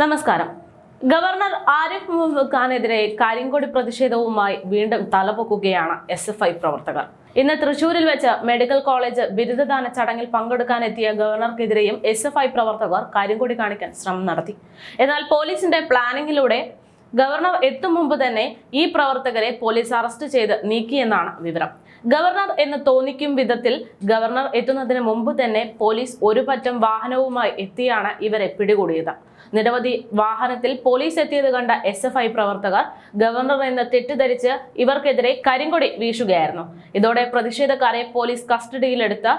നമസ്കാരം. ഗവർണർ ആരിഫ് മുഹമ്മദ് ഖാനെതിരെ കരിങ്കൊടി പ്രതിഷേധവുമായി വീണ്ടും തലപൊക്കുകയാണ് എസ് എഫ് ഐ പ്രവർത്തകർ. ഇന്ന് തൃശൂരിൽ വെച്ച് മെഡിക്കൽ കോളേജ് ബിരുദദാന ചടങ്ങിൽ പങ്കെടുക്കാനെത്തിയ ഗവർണർക്കെതിരെയും എസ് എഫ് ഐ പ്രവർത്തകർ കരിങ്കൊടി കാണിക്കാൻ ശ്രമം നടത്തി. എന്നാൽ പോലീസിന്റെ പ്ലാനിങ്ങിലൂടെ ഗവർണർ എത്തും മുമ്പ് തന്നെ ഈ പ്രവർത്തകരെ പോലീസ് അറസ്റ്റ് ചെയ്ത് നീക്കിയെന്നാണ് വിവരം. ഗവർണർ എന്ന് തോന്നിക്കും വിധത്തിൽ ഗവർണർ എത്തുന്നതിന് മുമ്പ് തന്നെ പോലീസ് ഒരു പറ്റം വാഹനവുമായി എത്തിയാണ് ഇവരെ പിടികൂടിയത്. നിരവധി വാഹനത്തിൽ പോലീസ് എത്തിയത് കണ്ട എസ് എഫ് ഐ പ്രവർത്തകർ ഗവർണർ എന്ന് തെറ്റിദ്ധരിച്ച് ഇവർക്കെതിരെ കരിങ്കൊടി വീശുകയായിരുന്നു. ഇതോടെ പ്രതിഷേധക്കാരെ പോലീസ് കസ്റ്റഡിയിലെടുത്ത്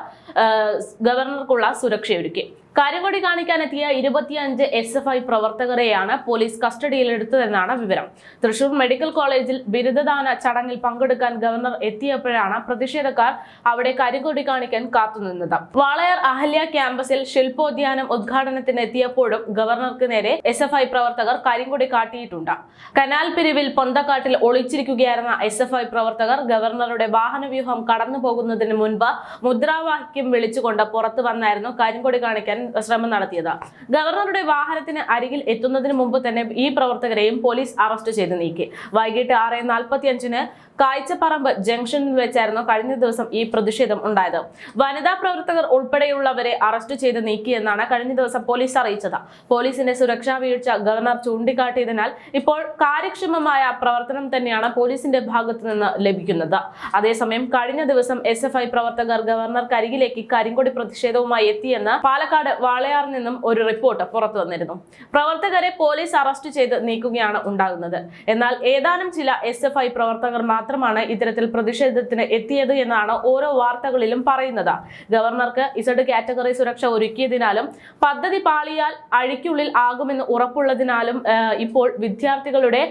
ഗവർണർക്കുള്ള സുരക്ഷയൊരുക്കി. കരിങ്കൊടി കാണിക്കാനെത്തിയ ഇരുപത്തിയഞ്ച് എസ് എഫ് ഐ പ്രവർത്തകരെയാണ് പോലീസ് കസ്റ്റഡിയിലെടുത്തതെന്നാണ് വിവരം. തൃശൂർ മെഡിക്കൽ കോളേജിൽ ബിരുദദാന ചടങ്ങിൽ പങ്കെടുക്കാൻ ഗവർണർ എത്തിയപ്പോഴാണ് പ്രതിഷേധക്കാർ അവിടെ കരകൊടി കാണിക്കാൻ കാത്തുനിന്നത്. വാളയാർ അഹല്യ ക്യാമ്പസിൽ ശില്പോദ്യാനം ഉദ്ഘാടനത്തിന് എത്തിയപ്പോഴും ഗവർണർക്ക് നേരെ എസ് എഫ് ഐ പ്രവർത്തകർ കരിങ്കൊടി കാട്ടിയിട്ടുണ്ട്. കനാൽ പിരിവിൽ പൊന്തക്കാട്ടിൽ ഒളിച്ചിരിക്കുകയായിരുന്ന എസ് എഫ് ഐ പ്രവർത്തകർ ഗവർണറുടെ വാഹനവ്യൂഹം കടന്നു പോകുന്നതിന് മുൻപ് മുദ്രാവാക്യം വിളിച്ചുകൊണ്ട് പുറത്തു വന്നായിരുന്നു കരിങ്കൊടി കാണിക്കാൻ ശ്രമം നടത്തിയത്. ഗവർണറുടെ വാഹനത്തിന് അരികിൽ എത്തുന്നതിന് മുമ്പ് തന്നെ ഈ പ്രവർത്തകരെയും പോലീസ് അറസ്റ്റ് ചെയ്ത് നീക്കി. വൈകിട്ട് ആറ് നാൽപ്പത്തി അഞ്ചിന് കാഴ്ചപ്പറമ്പ് ജംഗ്ഷനിൽ വെച്ചായിരുന്നു കഴിഞ്ഞ ദിവസം ഈ പ്രതിഷേധം ഉണ്ടായത്. വനിതാ പ്രവർത്തകർ ഉൾപ്പെടെയുള്ളവരെ അറസ്റ്റ് ചെയ്ത് നീക്കിയെന്നാണ് കഴിഞ്ഞ ദിവസം പോലീസ് അറിയിച്ചത്. പോലീസിന്റെ സുരക്ഷാ വീഴ്ച ഗവർണർ ചൂണ്ടിക്കാട്ടിയതിനാൽ ഇപ്പോൾ കാര്യക്ഷമമായ പ്രവർത്തനം തന്നെയാണ് പോലീസിന്റെ ഭാഗത്തു നിന്ന് ലഭിക്കുന്നത്. അതേസമയം കഴിഞ്ഞ ദിവസം എസ് പ്രവർത്തകർ ഗവർണർക്ക് അരികിലേക്ക് കരിങ്കൊടി പ്രതിഷേധവുമായി എത്തിയെന്ന് പാലക്കാട് വാളയാറിൽ നിന്നും ഒരു റിപ്പോർട്ട് പുറത്തു വന്നിരുന്നു. പ്രവർത്തകരെ പോലീസ് അറസ്റ്റ് ചെയ്ത് നീക്കുകയാണ് ഉണ്ടാകുന്നത്. എന്നാൽ ഏതാനും ചില എസ് എഫ് ഐ പ്രവർത്തകർ മാത്രമാണ് ഇത്തരത്തിൽ പ്രതിഷേധത്തിന് എത്തിയത് എന്നാണ് ഓരോ വാർത്തകളിലും പറയുന്നത്. ഗവർണർക്ക് ഇസഡ് കാറ്റഗറി സുരക്ഷ ഒരുക്കിയതിനാലും പദ്ധതി പാളിയാൽ അഴിക്കുള്ളിൽ ആകുമെന്ന് ഉറപ്പുള്ളതിനാലും ഇപ്പോൾ വിദ്യാർത്ഥികളുടെ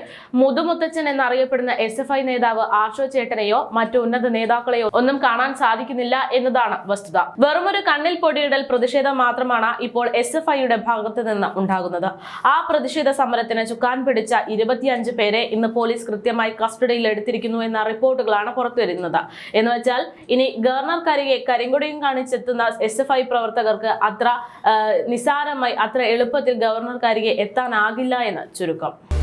മുതുമുത്തച്ഛൻ എന്നറിയപ്പെടുന്ന എസ് എഫ് ഐ നേതാവ് ആർഷോ ചേട്ടനെയോ മറ്റു ഉന്നത നേതാക്കളെയോ ഒന്നും കാണാൻ സാധിക്കുന്നില്ല എന്നതാണ് വസ്തുത. വെറുമൊരു കണ്ണിൽ പൊടിയിടൽ പ്രതിഷേധം മാത്രമാണ് ഇപ്പോൾ എസ് എഫ് ഐയുടെ ഭാഗത്ത് നിന്ന് ഉണ്ടാകുന്നത്. ആ പ്രതിഷേധ സമരത്തിന് ചുക്കാൻ പിടിച്ച ഇരുപത്തിയഞ്ച് പേരെ ഇന്ന് പോലീസ് കൃത്യമായി കസ്റ്റഡിയിൽ എടുത്തിരിക്കുന്നു എന്ന റിപ്പോർട്ടുകളാണ് പുറത്തുവരുന്നത് എന്ന് വെച്ചാൽ ഇനി ഗവർണർക്കരികെ കരിങ്കൊടിയും കാണിച്ചെത്തുന്ന എസ് എഫ് ഐ പ്രവർത്തകർക്ക് അത്ര നിസാരമായി അത്ര എളുപ്പത്തിൽ ഗവർണർ ഗവർണർക്കരികെ എത്താനാകില്ല എന്ന് ചുരുക്കം.